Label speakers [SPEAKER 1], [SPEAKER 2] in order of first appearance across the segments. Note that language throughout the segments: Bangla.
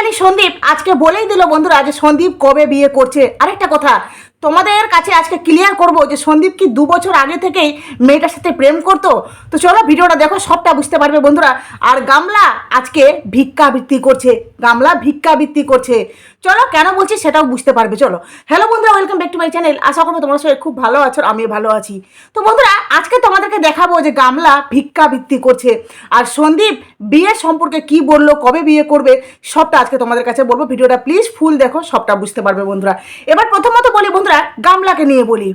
[SPEAKER 1] ফাইনালি সন্দীপ আজকে বলেই দিল বন্ধুরা যে সন্দীপ কবে বিয়ে করছে। আরেকটা কথা তোমাদের কাছে আজকে ক্লিয়ার করব যে সন্দীপ কি দু বছর আগে থেকেই মেয়েটার সাথে প্রেম করতো? তো চলো ভিডিওটা দেখো, সবটা বুঝতে পারবে বন্ধুরা। আর গামলা আজকে ভিক্ষাবৃত্তি করছে, গামলা ভিক্ষাবৃত্তি করছে। চলো, কেন বলছি সেটাও বুঝতে পারবে, চলো। হ্যালো বন্ধুরা welcome back to my channel আশা করব তোমরা সবাই খুব ভালো আছো আমি ভালো আছি। তো বন্ধুরা, আজকে তোমাদেরকে দেখাবো যে গামলা ভিক্ষাবৃত্তি করছে। আর সন্দীপ বিয়ের সম্পর্কে কি বলল, কবে বিয়ে করবে, সবটা আজকে তোমাদের কাছে বলব। ভিডিওটা প্লিজ ফুল দেখো, সবটা বুঝতে পারবে বন্ধুরা। এবার প্রথমত বলি বন্ধুরা গামলাকে নিয়ে বলি।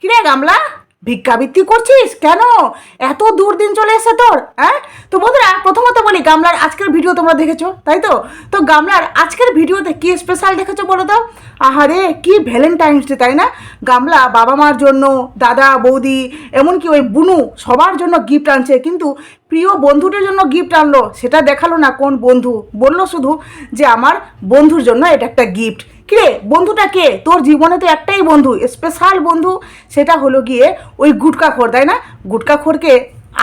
[SPEAKER 1] কিরে গামলা ভিক্ষাবৃত্তি করছিস? কেন? এত দূর দিন চলে এসে তোর হ্যাঁ? তো বন্ধুরা, প্রথমত বলি, গামলার আজকের ভিডিও তোমরা দেখেছ, তাই তো? তো গামলার আজকের ভিডিওতে কি স্পেশাল দেখেছ বলো তো? আহারে, কি ভ্যালেন্টাইন্স ডে, তাই না? গামলা বাবা মার জন্য, দাদা, বৌদি, এমনকি ওই বুনু সবার জন্য গিফট আনছে, কিন্তু প্রিয় বন্ধুদের জন্য গিফট আনলো, সেটা দেখাল না কোন বন্ধু। বলল শুধু যে আমার বন্ধুর জন্য এটা একটা গিফট কিরে, বন্ধুটা কে? তোর জীবনে তো একটাই বন্ধু স্পেশাল বন্ধু, সেটা হলো গিয়ে ওই গুটকাখোর তাই না? গুটকাখোরকে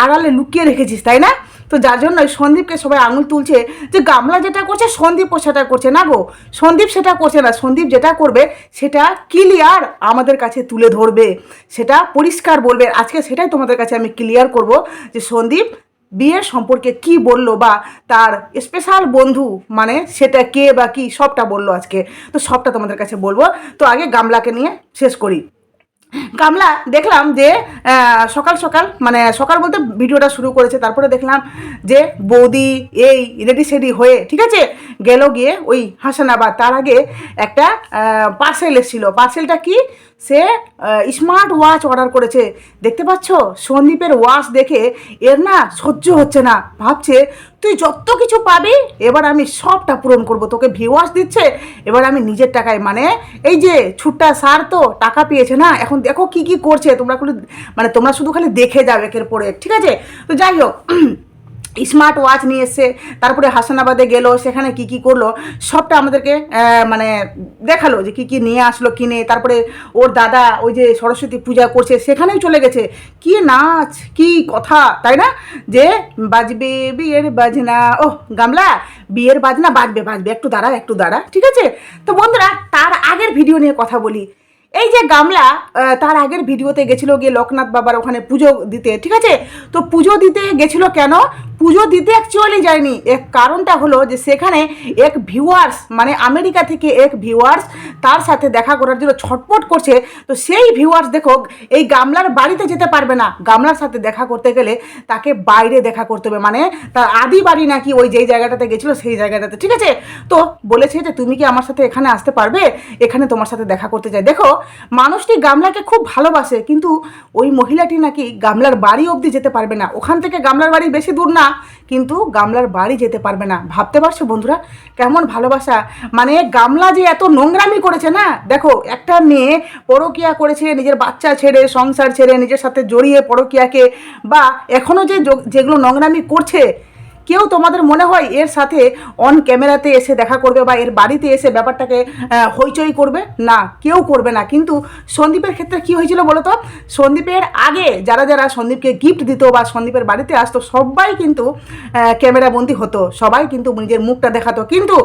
[SPEAKER 1] আড়ালে লুকিয়ে রেখেছিস, তাই না? তো যার জন্য সন্দীপকে সবাই আঙুল তুলছে যে গামলা যেটা করছে সন্দীপও সেটা করছে না গো। সন্দীপ সেটা করছে না, সন্দীপ যেটা করবে, সেটা ক্লিয়ার আমাদের কাছে তুলে ধরবে। সেটা পরিষ্কার বলবে। আজকে সেটাই তোমাদের কাছে আমি ক্লিয়ার করব যে সন্দীপ বিয়ের সম্পর্কে কি বলল বা তার স্পেশাল বন্ধু মানে সেটা কে বা কি সবটা বলল আজকে। তো সবটা তোমাদের কাছে বলব। তো আগে গামলাকে নিয়ে শেষ করি। গামলা দেখলাম যে সকাল সকাল মানে সকাল বলতে ভিডিওটা শুরু করেছে, তারপরে দেখলাম যে বৌদি এই রেডি সেডি হয়ে, ঠিক আছে? গেল গিয়ে ওই হাসানাবাদ, তার আগে একটা পার্সেল এসেছিল। পার্সেলটা কি? সে স্মার্ট ওয়াচ অর্ডার করেছে। দেখতে পাচ্ছ? সন্দীপের ওয়াচ দেখে এর না সহ্য হচ্ছে না। ভাবছে তুই যত কিছু পাবি, এবার আমি সবটা পূরণ করব। তোকে ভিওয়াস দিচ্ছে, এবার আমি নিজের টাকায় মানে এই যে ছুট্টা সার তো, টাকা পেয়েছে না, এখন দেখো কি কি করছে, তোমরা মানে তোমরা শুধু খালি দেখে যাবে একের পরে ঠিক আছে? তো যাই হোক স্মার্ট ওয়াচ নিয়ে এসছে তারপরে হাসানাবাদে গেলো, সেখানে কি কি করল, সবটা আমাদেরকে মানে দেখাল যে কি কি নিয়ে আসলো কিনে তারপরে ওর দাদা, ওই যে সরস্বতী পূজা করছে, সেখানেই চলে গেছে। কি নাচ, কি কথা, তাই না? যে বাজবে বিয়ের বাজনা ও গামলা, বিয়ের বাজনা বাজবে বাজবে, একটু দাঁড়া একটু দাঁড়া, ঠিক আছে? তো বন্ধুরা, তার আগের ভিডিও নিয়ে কথা বলি। এই যে গামলা তার আগের ভিডিওতে গেছিল গিয়ে লোকনাথ বাবার ওখানে পুজো দিতে, ঠিক আছে? তো পুজো দিতে গেছিল কেন? পুজো দিতে অ্যাকচুয়ালি যায়নি। এক কারণটা হলো যে সেখানে এক ভিউয়ার্স মানে আমেরিকা থেকে এক ভিউয়ার্স তার সাথে দেখা করার জন্য ছটপট করছে। তো সেই ভিউয়ার্স দেখো এই গামলার বাড়িতে যেতে পারবে না। গামলার সাথে দেখা করতে গেলে তাকে বাইরে দেখা করতে হবে। মানে তার আদি বাড়ি নাকি ওই যেই জায়গাটাতে গেছিল, সেই জায়গাটাতে। ঠিক আছে? তো বলেছে যে তুমি কি আমার সাথে এখানে আসতে পারবে? এখানে তোমার সাথে দেখা করতে চাই দেখো, মানুষটি গামলাকে খুব ভালোবাসে, কিন্তু ওই মহিলাটি নাকি গামলার বাড়ি অবধি যেতে পারবে না। ওখান থেকে গামলার বাড়ি বেশি দূর না। কিন্তু গামলার বাড়ি যেতে পারবে না। ভাবতে পারছ বন্ধুরা? কেমন ভালোবাসা। মানে গামলা যে এত নোংরামি করেছে না? দেখো, একটা মেয়ে পরকিয়া করেছে নিজের বাচ্চা ছেড়ে, সংসার ছেড়ে, নিজের সাথে জড়িয়ে পরকিয়াকে, বা এখনও যে যেগুলো নোংরামি করছে কেউ তোমাদের মনে হয় এর সাথে অন ক্যামেরাতে এসে দেখা করবে বা এর বাড়িতে এসে ব্যাপারটাকে হইচই করবে? না, কেউ করবে না। কিন্তু সন্দীপের ক্ষেত্রে কি হয়েছিল বলো তো সন্দীপের আগে যারা যারা সন্দীপকে গিফট দিত বা সন্দীপের বাড়িতে আসতো, সবাই কিন্তু ক্যামেরাবন্দি হতো। সবাই কিন্তু নিজের মুখটা দেখাতো। কিন্তু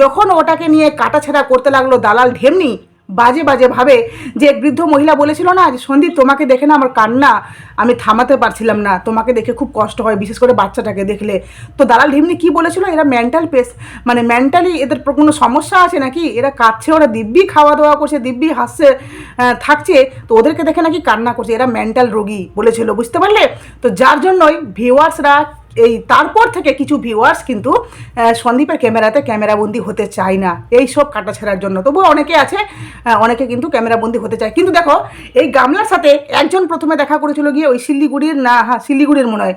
[SPEAKER 1] যখন ওটাকে নিয়ে কাটাছেড়া করতে লাগল দালাল ঢেমনি বাজে বাজে ভাবে যে বৃদ্ধ মহিলা বলেছিল না যে, সন্দীপ, তোমাকে দেখে না আমার কান্না। আমি থামাতে পারছিলাম না। তোমাকে দেখে খুব কষ্ট হয়, বিশেষ করে বাচ্চাটাকে দেখলে। তো দালাল ঢিমনি কি বলেছিল? এরা মেন্টাল পেস মানে মেন্টালি এদের কোনো সমস্যা আছে নাকি? এরা কাঁদছে, ওরা দিব্যি খাওয়া দাওয়া করছে, দিব্যি হাসছে থাকছে। তো ওদেরকে দেখে নাকি কান্না করছে। এরা মেন্টাল রোগী বলেছিল, বুঝতে পারলে? তো যার জন্যই ভিউয়ার্সরা এই তারপর থেকে কিছু ভিউয়ার্স কিন্তু সন্দীপের ক্যামেরাতে ক্যামেরাবন্দি হতে চায় না। এই সব কাটাছেড়ার জন্য। তবু অনেকে আছে অনেকে কিন্তু ক্যামেরাবন্দি হতে চায়। কিন্তু দেখো, এই গামলার সাথে একজন প্রথমে দেখা করেছিল গিয়ে ওই শিলিগুড়ির, না হ্যাঁ শিলিগুড়ির মনে হয়।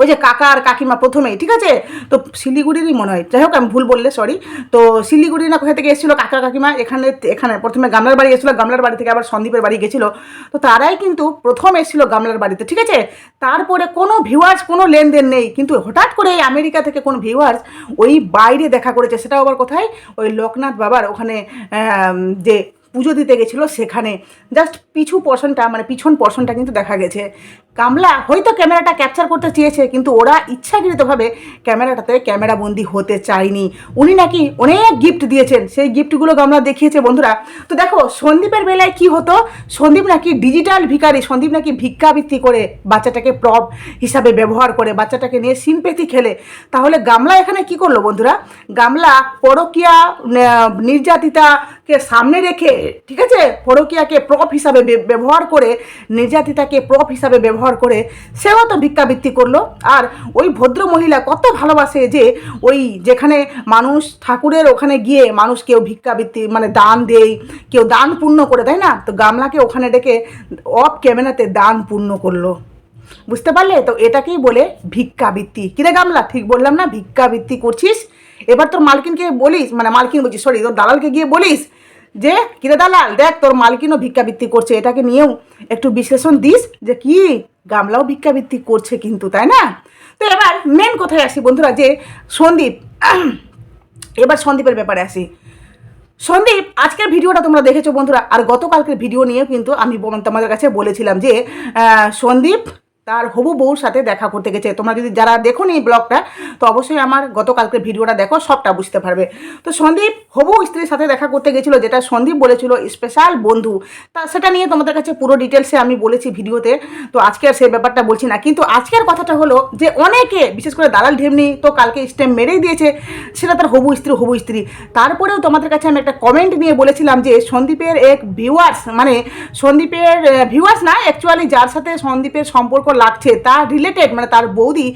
[SPEAKER 1] ওই যে কাকা আর কাকিমা প্রথমেই, ঠিক আছে? তো শিলিগুড়িরই মনে হয়। যাই হোক, আমি ভুল বললে সরি তো শিলিগুড়ি না কোথা থেকে এসেছিল কাকা, কাকিমা? এখানে এখানে প্রথমে গামলার বাড়ি এসেছিল, গামলার বাড়ি থেকে আবার সন্দীপের বাড়ি গেছিল। তো তারাই কিন্তু প্রথম এসেছিল গামলার বাড়িতে, ঠিক আছে? তারপরে কোনো ভিউয়ার্স কোনো লেনদেন নেই। কিন্তু হঠাৎ করে এই আমেরিকা থেকে কোনো ভিউয়ার্স ওই বাইরে দেখা করেছে। সেটাও আবার কোথায়? ওই লোকনাথ বাবার ওখানে যে পুজো দিতে গেছিল সেখানে। জাস্ট পিছু পোর্শনটা মানে পিছন পোর্শনটা কিন্তু দেখা গেছে। গামলা হয়তো ক্যামেরাটা ক্যাপচার করতে চেয়েছে, কিন্তু ওরা ইচ্ছাকৃতভাবে ক্যামেরাটাতে ক্যামেরা বন্দি হতে চায়নি। উনি নাকি অনেক গিফট দিয়েছেন। সেই গিফটগুলো গামলা দেখিয়েছে বন্ধুরা। তো দেখো, সন্দীপের বেলায় কি হতো? সন্দীপ নাকি ডিজিটাল ভিকারি সন্দীপ নাকি ভিক্ষাবৃত্তি করে বাচ্চাটাকে প্রপ হিসাবে ব্যবহার করে, বাচ্চাটাকে নিয়ে সিনপেথি খেলে। তাহলে গামলা এখানে কি করল বন্ধুরা? গামলা পরকিয়া নির্যাতিতাকে সামনে রেখে, ঠিক আছে? পরকিয়াকে প্রপ হিসাবে ব্যবহার করে, নির্যাতিতাকে প্রপ হিসাবে ব্যবহার করে সেও তো ভিক্ষাবৃত্তি করল। আর ওই ভদ্র মহিলা কত ভালোবাসে যে ওই যেখানে মানুষ ঠাকুরের ওখানে গিয়ে মানুষ কেউ ভিক্ষাবৃত্তি মানে দান দেয়, কেউ দান পূর্ণ করে, তাই না? তো গামলাকে ওখানে ডেকে অফ ক্যামেরাতে দান পূর্ণ করল। বুঝতে পারলে? তো এটাকেই বলে ভিক্ষাবৃত্তি। কিরে গামলা? ঠিক বললাম না, ভিক্ষাবৃত্তি করছিস? এবার তোর মালকিনকে বলিস মানে মালকিন বলছিস সরি তোর দালালকে গিয়ে বলিস যে, কিরে দালাল, দেখ তোর মালকিনও ভিক্ষাবৃত্তি করছে, এটাকে নিয়েও একটু বিশ্লেষণ দিস যে কি গামলাও ভিক্ষাবৃত্তি করছে কিন্তু, তাই না? তো এবার মেন কোথায় আসি বন্ধুরা যে সন্দীপ এবার সন্দীপের ব্যাপারে আসি। সন্দীপ, আজকের ভিডিওটা তোমরা দেখেছ বন্ধুরা, আর গতকালকের ভিডিও নিয়ে কিন্তু আমি তোমাদের কাছে বলেছিলাম যে সন্দীপ তার হবু বউর সাথে দেখা করতে গেছে। তোমরা যদি যারা দেখো এই ব্লগটা, তো অবশ্যই আমার গতকালকে ভিডিওটা দেখো, সবটা বুঝতে পারবে। তো সন্দীপ হবু স্ত্রীর সাথে দেখা করতে গেছিল, যেটা সন্দীপ বলেছিল স্পেশাল বন্ধু। তা সেটা নিয়ে তোমাদের কাছে পুরো ডিটেলসে আমি বলেছি ভিডিওতে, তো আজকে আর সেই ব্যাপারটা বলছি না। কিন্তু আজকের কথাটা হলো যে অনেকে, বিশেষ করে দালাল ঢেমনি তো কালকে স্টেম মেরেই দিয়েছে, সেটা তার হবু স্ত্রী হবু স্ত্রী। তারপরেও তোমাদের কাছে আমি একটা কমেন্ট নিয়ে বলেছিলাম যে সন্দীপের এক ভিউয়ার্স মানে সন্দীপের ভিউয়ার্স না অ্যাকচুয়ালি যার সাথে সন্দীপের সম্পর্ক লাগছে তার রিলেটেড মানে তার বৌদি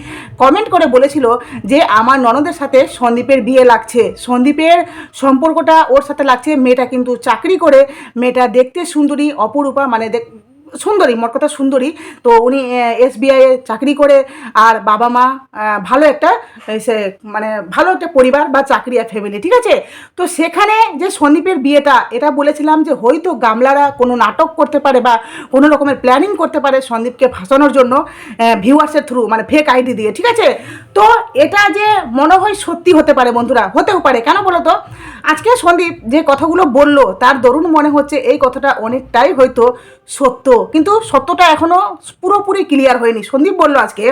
[SPEAKER 1] কমেন্ট করে বলেছিল যে আমার ননদের সাথে সন্দীপের বিয়ে লাগছে। সন্দীপের সম্পর্কটা ওর সাথে লাগছে, মেয়েটা কিন্তু চাকরি করে, মেয়েটা দেখতে সুন্দরী, অপরূপা মানে সুন্দরী, মোট কথা সুন্দরী। তো উনি এসবিআই এ চাকরি করে, আর বাবা মা ভালো একটা সে মানে ভালো একটা পরিবার বা চাকরি আর ফ্যামিলি ঠিক আছে? তো সেখানে যে সন্দীপের বিয়েটা, এটা বলেছিলাম যে হয়তো গামলারা কোনো নাটক করতে পারে বা কোনো রকমের প্ল্যানিং করতে পারে সন্দীপকে ফাঁসানোর জন্য ভিউয়ার্সের থ্রু মানে ফেক আইডি দিয়ে, ঠিক আছে? তো এটা যে মনে হয় সত্যি হতে পারে বন্ধুরা, হতেও পারে, কেন বলো তো? আজকে সন্দীপ যে কথাগুলো বলল, তার দরুন মনে হচ্ছে এই কথাটা অনেকটাই হয়তো সত্য। কিন্তু সত্যটা এখনও পুরোপুরি ক্লিয়ার হয়নি। সন্দীপ বলল আজকে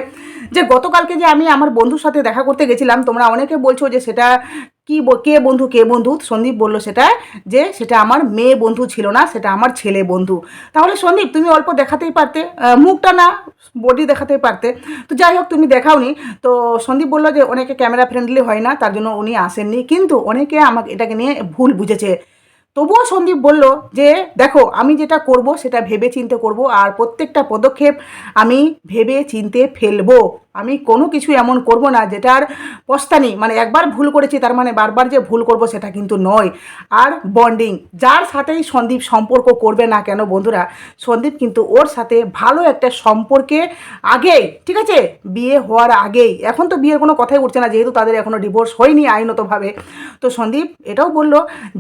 [SPEAKER 1] যে, গতকালকে যে আমি আমার বন্ধুর সাথে দেখা করতে গেছিলাম, তোমরা অনেকে বলছো যে, সেটা কি কে বন্ধু কে বন্ধু? সন্দীপ বলল সেটা যে, সেটা আমার মেয়ে বন্ধু ছিল না, সেটা আমার ছেলে বন্ধু। তাহলে সন্দীপ, তুমি অল্প দেখাতেই পারতে মুখটা না বডি দেখাতেই পারতে। তো যাই হোক, তুমি দেখাওনি। তো সন্দীপ বলল যে, অনেকে ক্যামেরা ফ্রেন্ডলি হয় না, তার জন্য উনি আসেননি। কিন্তু অনেকে আমাকে এটাকে নিয়ে ভুল বুঝেছে। তবুও সন্দীপ বলল যে, দেখো, আমি যেটা করব সেটা ভেবে চিনতে করব আর প্রত্যেকটা পদক্ষেপ আমি ভেবে চিনতে ফেলব। আমি কোনো কিছু এমন করব না যেটার পস্তানি মানে একবার ভুল করেছি তার মানে বারবার যে ভুল করব সেটা কিন্তু নয়। আর বন্ডিং যার সাথেই সন্দীপ সম্পর্ক করবে না কেন বন্ধুরা, সন্দীপ কিন্তু ওর সাথে ভালো একটা সম্পর্কে আগেই, ঠিক আছে? বিয়ে হওয়ার আগেই। এখন তো বিয়ের কোনো কথাই উঠছে না, যেহেতু তাদের এখনও ডিভোর্স হয়নি আইনতভাবে। তো সন্দীপ এটাও বলল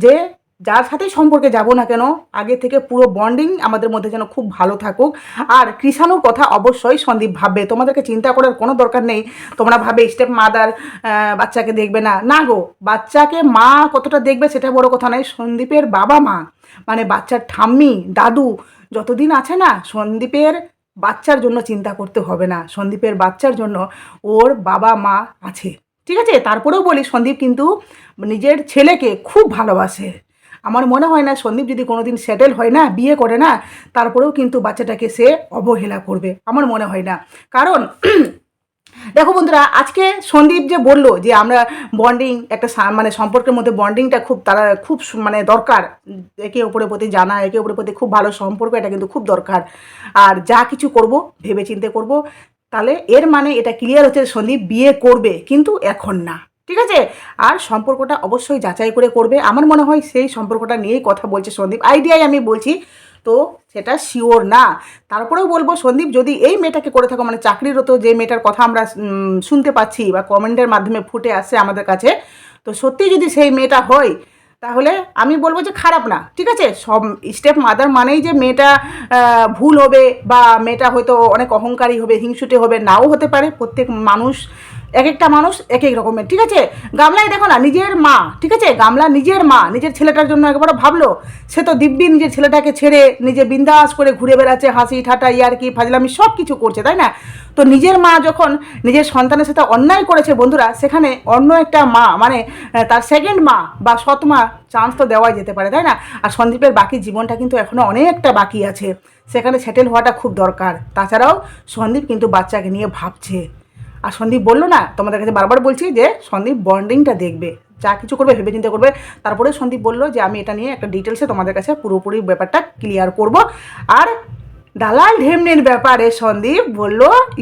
[SPEAKER 1] যে যার সাথেই সম্পর্কে যাব না কেন, আগে থেকে পুরো বন্ডিং আমাদের মধ্যে যেন খুব ভালো থাকুক। আর কৃষাণুর কথা অবশ্যই সন্দীপ ভাববে। তোমাদেরকে চিন্তা করার কোনো দরকার নেই। তোমরা ভাবে স্টেপ মাদার বাচ্চাকে দেখবে না। না গো, বাচ্চাকে মা কতটা দেখবে সেটা বড় কথা নয়। সন্দীপের বাবা মা মানে বাচ্চার ঠাম্মি, দাদু যতদিন আছে না, সন্দীপের বাচ্চার জন্য চিন্তা করতে হবে না। সন্দীপের বাচ্চার জন্য ওর বাবা মা আছে। ঠিক আছে? তারপরেও বলি, সন্দীপ কিন্তু নিজের ছেলেকে খুব ভালোবাসে। আমার মনে হয় না সন্দীপ যদি কোনোদিন সেটেল হয় না, বিয়ে করে না, তারপরেও কিন্তু বাচ্চাটাকে সে অবহেলা করবে। আমার মনে হয় না। কারণ দেখো বন্ধুরা, আজকে সন্দীপ যে বলল যে আমরা বন্ডিং একটা মানে সম্পর্কের মধ্যে বন্ডিংটা খুব তারা খুব মানে দরকার। একে অপরের প্রতি জানা, একে অপরের প্রতি খুব ভালো সম্পর্ক, এটা কিন্তু খুব দরকার। আর যা কিছু করব ভেবে চিন্তে করব, তাহলে এর মানে এটা ক্লিয়ার হচ্ছে সন্দীপ বিয়ে করবে, কিন্তু এখন না। ঠিক আছে? আর সম্পর্কটা অবশ্যই যাচাই করে করবে। আমার মনে হয় সেই সম্পর্কটা নিয়েই কথা বলছে সন্দীপ। আইডিয়াই আমি বলছি, তো সেটা শিওর না। তারপরেও বলব, সন্দীপ, যদি এই মেয়েটাকে করে থাকো মানে চাকরিরত যে মেয়েটার কথা আমরা শুনতে পাচ্ছি বা কমেন্টের মাধ্যমে ফুটে আসছে আমাদের কাছে, তো সত্যি যদি সেই মেয়েটা হয়, তাহলে আমি বলব যে খারাপ না, ঠিক আছে? সব স্টেপ মাদার মানেই যে মেয়েটা ভুল হবে বা মেয়েটা হয়তো অনেক অহংকারী হবে, হিংসুটে হবে, নাও হতে পারে। প্রত্যেক মানুষ এক একটা মানুষ এক এক রকমের, ঠিক আছে? গামলায় দেখো না, নিজের মা, ঠিক আছে? গামলা নিজের মা, নিজের ছেলেটার জন্য একবারও ভাবলো, সে তো দিব্যি নিজের ছেলেটাকে ছেড়ে নিজে বিন্দাস করে ঘুরে বেড়াচ্ছে, হাসি ঠাটা ইয়ারকি, ফাজলামি, সব কিছু করছে, তাই না? তো নিজের মা যখন নিজের সন্তানের সাথে অন্যায় করেছে, বন্ধুরা, সেখানে অন্য একটা মা মানে তার সেকেন্ড মা বা সৎ মা চান্স তো দেওয়াই যেতে পারে, তাই না? আর সন্দীপের বাকি জীবনটা কিন্তু এখনও অনেকটা বাকি আছে। সেখানে সেটেল হওয়াটা খুব দরকার। তাছাড়াও সন্দীপ কিন্তু বাচ্চাকে নিয়ে ভাবছে। আর সন্দীপ বলল না, তোমাদের কাছে বারবার বলছি যে সন্দীপ বন্ডিংটা দেখবে, যা কিছু করবে ভেবে চিন্তা করবে। তারপরে সন্দীপ বলল যে আমি এটা নিয়ে একটা ডিটেলসে তোমাদের কাছে পুরোপুরি ব্যাপারটা ক্লিয়ার করব। আর দালাল ঢেমনির ব্যাপারে সন্দীপ বলল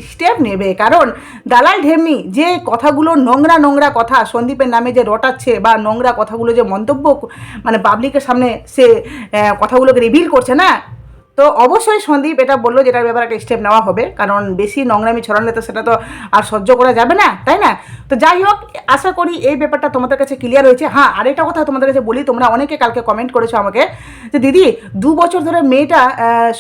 [SPEAKER 1] স্টেপ নেবে। কারণ দালাল ঢেমনি যে কথাগুলো নোংরা নোংরা কথা, সন্দীপের নামে যে রটাচ্ছে বা নোংরা কথাগুলো যে মন্তব্য মানে পাবলিকের সামনে সে কথাগুলোকে রিভিল করছে না তো অবশ্যই সন্দীপ এটা বলল যেটার ব্যাপারে একটা স্টেপ নেওয়া হবে, কারণ বেশি নোংরামি ছড়ালে তো সেটা তো আর সহ্য করা যাবে না, তাই না? তো যাই হোক, আশা করি এই ব্যাপারটা তোমাদের কাছে ক্লিয়ার হয়েছে। হ্যাঁ আরেকটা কথা তোমাদের কাছে বলি, তোমরা অনেকে কালকে কমেন্ট করেছ আমাকে যে, দিদি, দু বছর ধরে মেয়েটা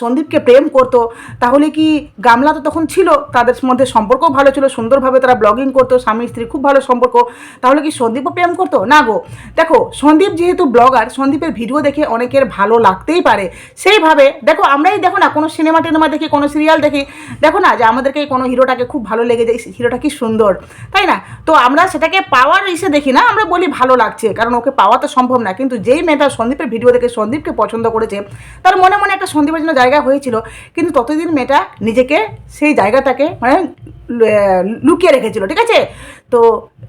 [SPEAKER 1] সন্দীপকে প্রেম করতো, তাহলে কি গামলা তো তখন ছিল? তাদের মধ্যে সম্পর্কও ভালো ছিল, সুন্দরভাবে তারা ব্লগিং করতো, স্বামী স্ত্রী খুব ভালো সম্পর্ক, তাহলে কি সন্দীপও প্রেম করতো? না গো। দেখো, সন্দীপ যেহেতু ব্লগার সন্দীপের ভিডিও দেখে অনেকের ভালো লাগতেই পারে। সেইভাবে, দেখো আমরাই দেখো না, কোনো সিনেমা টিনেমা দেখি, কোনো সিরিয়াল দেখি। দেখো না যে আমাদেরকে কোনো হিরোটাকে খুব ভালো লেগে যায়, হিরোটা কি সুন্দর, তাই না? তো আমরা সেটাকে পাওয়ার ইসে দেখি না, আমরা বলি ভালো লাগছে, কারণ ওকে পাওয়া তো সম্ভব না। কিন্তু যেই মেয়েটা সন্দীপের ভিডিও দেখে সন্দীপকে পছন্দ করেছে, তার মনে মনে একটা সন্দীপের জন্য জায়গা হয়েছিল। কিন্তু ততদিন মেয়েটা নিজেকে সেই জায়গাটাকে মানে লুকিয়ে রেখেছিল, ঠিক আছে? তো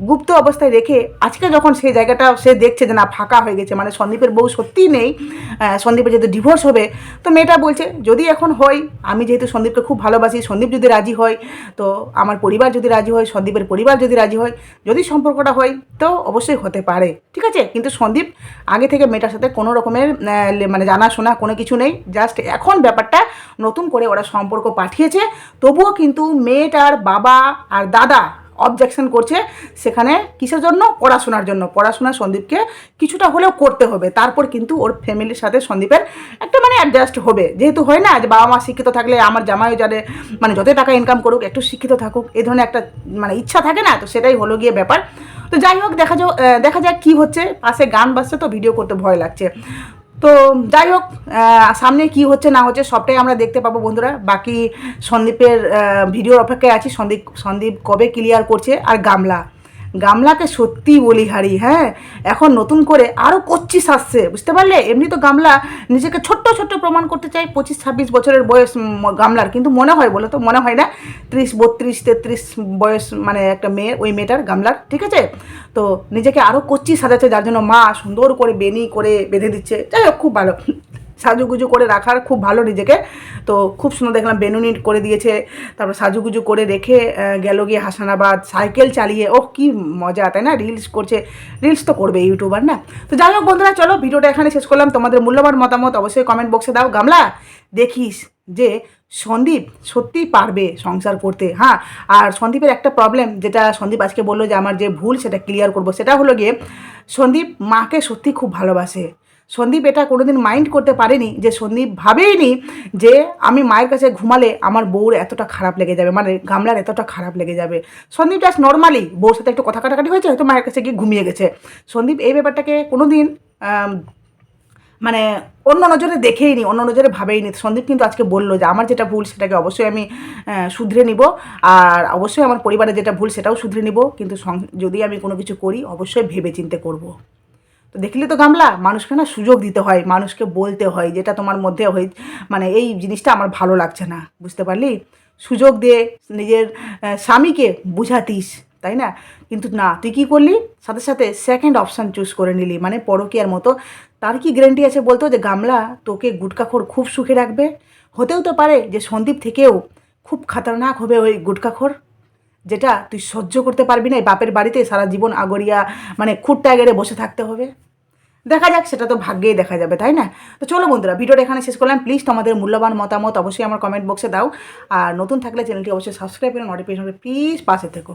[SPEAKER 1] গুপ্ত অবস্থায় রেখে আজকে যখন সেই জায়গাটা সে দেখছে যে না, ফাঁকা হয়ে গেছে মানে সন্দীপের বউ সত্যিই নেই সন্দীপের যেহেতু ডিভোর্স হবে, তো মেয়েটা বলছে, যদি এখন হয়, আমি যেহেতু সন্দীপকে খুব ভালোবাসি, সন্দীপ যদি রাজি হয়, তো আমার পরিবার যদি রাজি হয়, সন্দীপের পরিবার যদি রাজি হয়, যদি সম্পর্কটা হয়, তো অবশ্যই হতে পারে। ঠিক আছে? কিন্তু সন্দীপ আগে থেকে মেয়েটার সাথে কোনো রকমের মানে জানাশোনা, কোনো কিছু নেই জাস্ট এখন ব্যাপারটা নতুন করে ওরা সম্পর্ক পাঠিয়েছে, তবুও কিন্তু মেয়েটার বাবা আর দাদা অবজেকশন করছে, সেখানে কিসের জন্য? পড়াশোনার জন্য। পড়াশোনা সন্দীপকে কিছুটা হলেও করতে হবে। তারপর কিন্তু ওর ফ্যামিলির সাথে সন্দীপের একটা মানে অ্যাডজাস্ট হবে। যেহেতু হয় না যে বাবা মা শিক্ষিত থাকলে আমার জামাইও যাদের মানে যত টাকা ইনকাম করুক, একটু শিক্ষিত থাকুক এই ধরনের একটা মানে ইচ্ছা থাকে না, তো সেটাই হলো গিয়ে ব্যাপার। তো যাই হোক, দেখা যাও দেখা যাক কী হচ্ছে। পাশে গান বাজছে তো ভিডিও করতে ভয় লাগছে। তো যাই হোক সামনে কি হচ্ছে না হচ্ছে সবটাই আমরা দেখতে পাবো বন্ধুরা। বাকি সন্দীপের ভিডিওর অপেক্ষায় আছি। সন্দীপ সন্দীপ কবে ক্লিয়ার করছে? আর গামলা? গামলাকে সত্যি বলি, হারি হ্যাঁ? এখন নতুন করে আরও কচ্ছিস আসছে, বুঝতে পারলে? এমনি তো গামলা নিজেকে ছোট্ট ছোট্ট প্রমাণ করতে চাই, পঁচিশ, ছাব্বিশ বছরের বয়স গামলার। কিন্তু মনে হয় বলে তো, মনে হয় না? ত্রিশ, বত্রিশ, তেত্রিশ বয়স মানে একটা মেয়ে, ওই মেয়েটার গামলার, ঠিক আছে? তো নিজেকে আরও কচ্ছি সাজাচ্ছে, যার জন্য মা সুন্দর করে বেনি করে বেঁধে দিচ্ছে। যাই হোক, খুব ভালো। সাজুগুজু করে রাখার খুব ভালো নিজেকে। তো খুব সুন্দর দেখলাম, বেনুনি করে দিয়েছে, তারপর সাজুগুজু করে রেখে গেল গিয়ে হাসানাবাদ, সাইকেল চালিয়ে ও কি মজা, তাই না? রিলস করছে, রিলস তো করবে ইউটিউবার, না? তো যাই হোক বন্ধুরা, চলো ভিডিওটা এখানে শেষ করলাম। তোমাদের মূল্যবান মতামত অবশ্যই কমেন্ট বক্সে দাও। গামলা, দেখিস যে সন্দীপ সত্যিই পারবে সংসার করতে হ্যাঁ? আর সন্দীপের একটা প্রবলেম যেটা সন্দীপ আজকে বলল যে, আমার যে ভুল সেটা ক্লিয়ার করব। সেটা হলো গিয়ে, সন্দীপ মাকে সত্যি খুব ভালোবাসে। সন্দীপ এটা কোনোদিন মাইন্ড করতে পারেনি যে সন্দীপ ভাবেইনি যে আমি মায়ের কাছে ঘুমালে আমার বউর এতটা খারাপ লেগে যাবে মানে গামলার এতটা খারাপ লেগে যাবে। সন্দীপ জাস্ট নর্মালি বউর সাথে একটু কথা কাটাকাটি হয়েছে হয়তো মায়ের কাছে গিয়ে ঘুমিয়ে গেছে। সন্দীপ এই ব্যাপারটাকে কোনোদিন আম, মানে অন্য নজরে দেখেইনি অন্য নজরে ভাবেই নি সন্দীপ কিন্তু আজকে বলল যে আমার যেটা ভুল সেটাকে অবশ্যই আমি শুধরে নিব। আর অবশ্যই আমার পরিবারের যেটা ভুল সেটাও শুধরে নিব। কিন্তু যদি আমি কোনো কিছু করি অবশ্যই ভেবে চিন্তে করব। তো দেখলি তো গামলা, মানুষকে না সুযোগ দিতে হয়, মানুষকে বলতে হয়, যেটা তোমার মধ্যে হয়ে মানে এই জিনিসটা আমার ভালো লাগছে না, বুঝতে পারলি? সুযোগ দিয়ে নিজের স্বামীকে বুঝাতিস, তাই না? কিন্তু না, তুই কী করলি? সাথে সাথে সেকেন্ড অপশান চুজ করে নিলি মানে পরকীয়ার মতো। তার কি গ্যারেন্টি আছে বলতো যে গামলা তোকে গুটকাখোর খুব সুখে রাখবে? হতেও তো পারে যে সন্দীপ থেকেও খুব খাতারনাক হবে ওই গুটকাখোর যেটা তুই সহ্য করতে পারবি না, এই বাপের বাড়িতে সারা জীবন আগরিয়া মানে খুঁটটা গেড়ে বসে থাকতে হবে। দেখা যাক, সেটা তো ভাগ্যেই দেখা যাবে, তাই না? তো চলো বন্ধুরা, ভিডিওটা এখানে শেষ করলাম। প্লিজ তোমাদের মূল্যবান মতামত অবশ্যই আমার কমেন্ট বক্সে দাও। আর নতুন থাকলে চ্যানেলটি অবশ্যই সাবস্ক্রাইব করে নোটিফিকেশন প্লিজ পাশে থেকো।